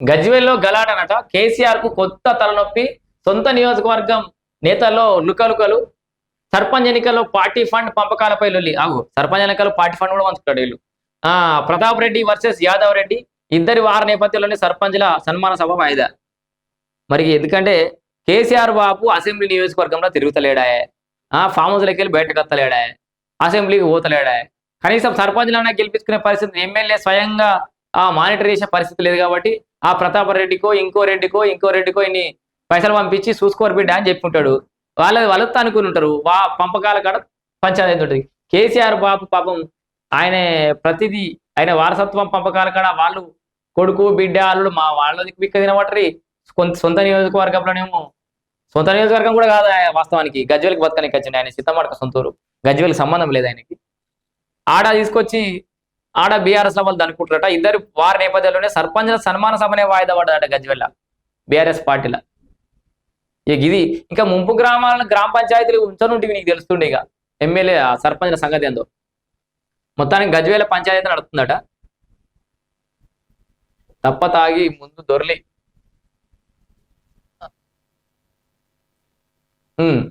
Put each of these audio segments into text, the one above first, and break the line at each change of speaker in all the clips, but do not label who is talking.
గజ్వేల్లో గలాటనట. కేసీఆర్కు కొత్త తలనొప్పి. సొంత నియోజకవర్గం నేతల్లో లుకలుకలు సర్పంచ్ ఎన్నికల్లో పార్టీ ఫండ్ పంపకాలపై లొల్లి. ఆగు సర్పంచ్ ఎన్నికల్లో పార్టీ ఫండ్ కూడా పంచుతాడు వీళ్ళు. ఆ ప్రతాప్ రెడ్డి వర్సెస్ యాదవ్ రెడ్డి. ఇద్దరి వార నేపథ్యంలోనే సర్పంచ్ల సన్మాన సభ వాయిదా. మరి ఎందుకంటే కేసీఆర్ బాబు అసెంబ్లీ నియోజకవర్గంలో తిరుగుతలేడాయే. ఆ ఫామ్ హౌస్లోకి వెళ్ళి బయటకు వస్తలేడాయే. అసెంబ్లీకి పోతలేడాయే. కనీసం సర్పంచ్లన్నా గెలిపించుకునే పరిస్థితి ఎమ్మెల్యే స్వయంగా ఆ మానిటర్ చేసే పరిస్థితి లేదు కాబట్టి ఆ ప్రతాప రెడ్డికో ఇంకో రెడ్డికో ఇంకో రెడ్డికో ఇన్ని పైసలు పంపించి చూసుకోరు బిడ్డ అని చెప్పుకుంటాడు వాళ్ళ వాళ్ళతో అనుకుని ఉంటారు. వా పంపకాల కాడ పంచాయతీ ఉంటుంది. కేసీఆర్ బాబు పాపం ఆయన ప్రతిదీ ఆయన వారసత్వం పంపకాల కాడ వాళ్ళు కొడుకు బిడ్డ అల్లుడు మా వాళ్ళది బిక్క తినబట్టరి. కొంత సొంత నియోజకవర్గంలోనేమో సొంత నియోజకవర్గం కూడా కాదు వాస్తవానికి. గజ్వేల్కి బతకనికి వచ్చింది ఆయన సీతమాటక సొంతూరు. గజ్వేల్కి సంబంధం లేదు ఆయనకి. ఆడ తీసుకొచ్చి ఆడ బీఆర్ఎస్ వాళ్ళు అనుకుంటారట ఇద్దరు వారి నేపథ్యంలోనే సర్పంచ్ల సన్మాన సభనే వాయిదా పడ్డదట గజ్వెల్ల బీఆర్ఎస్ పార్టీలో. ఇక ఇది ఇంకా ముంపు గ్రామాలను గ్రామ పంచాయతీలు ఉంచనుంటివి నీకు తెలుస్తుండే ఇక. ఎమ్మెల్యే సర్పంచ్ల సంగతి ఏందో. మొత్తానికి గజ్వేల పంచాయతీ నడుతుందట తప్ప తాగి ముందు దొరలి. ఉమ్,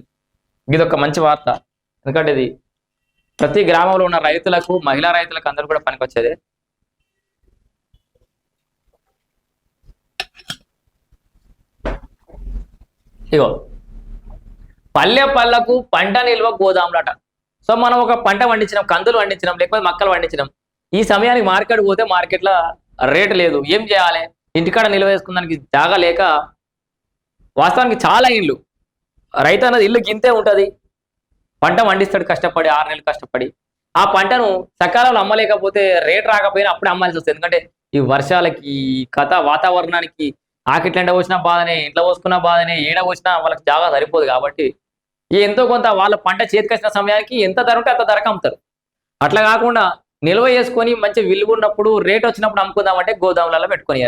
ఇదొక మంచి వార్త. ఎందుకంటే ఇది ప్రతి గ్రామంలో ఉన్న రైతులకు మహిళా రైతులకు అందరూ కూడా పనికొచ్చేది? ఇగో పల్లె పళ్ళకు పంట నిల్వ గోదాములట. సో మనం ఒక పంట పండించినాం కందులు పండించినాం లేకపోతే మక్కలు పండించినాం. ఈ సమయానికి మార్కెట్ పోతే మార్కెట్లో రేటు లేదు. ఏం చేయాలి? ఇంటికాడ నిల్వ వేసుకున్నానికి జాగా లేక వాస్తవానికి చాలా ఇల్లు. రైతు అన్నది ఇల్లు గింతే ఉంటుంది. పంట పండిస్తాడు కష్టపడి ఆరు నెలలు కష్టపడి. ఆ పంటను సకాలంలో అమ్మలేకపోతే రేట్ రాకపోయినా అప్పుడే అమ్మాల్సి వస్తుంది. ఎందుకంటే ఈ వర్షాలకి కథ వాతావరణానికి ఆకిట్ల ఎండ పోసినా బాధనే ఇంట్లో పోసుకున్న బాధనే ఏడ పోసినా వాళ్ళకి జాగా సరిపోదు కాబట్టి ఈ ఎంతో కొంత వాళ్ళ పంట చేతికొచ్చిన సమయానికి ఎంత ధర ఉంటే అంత ధరకు అమ్ముతారు. అట్లా కాకుండా నిల్వ చేసుకొని మంచి విలువ ఉన్నప్పుడు రేట్ వచ్చినప్పుడు అమ్ముకుందామంటే గోదాములలో పెట్టుకొని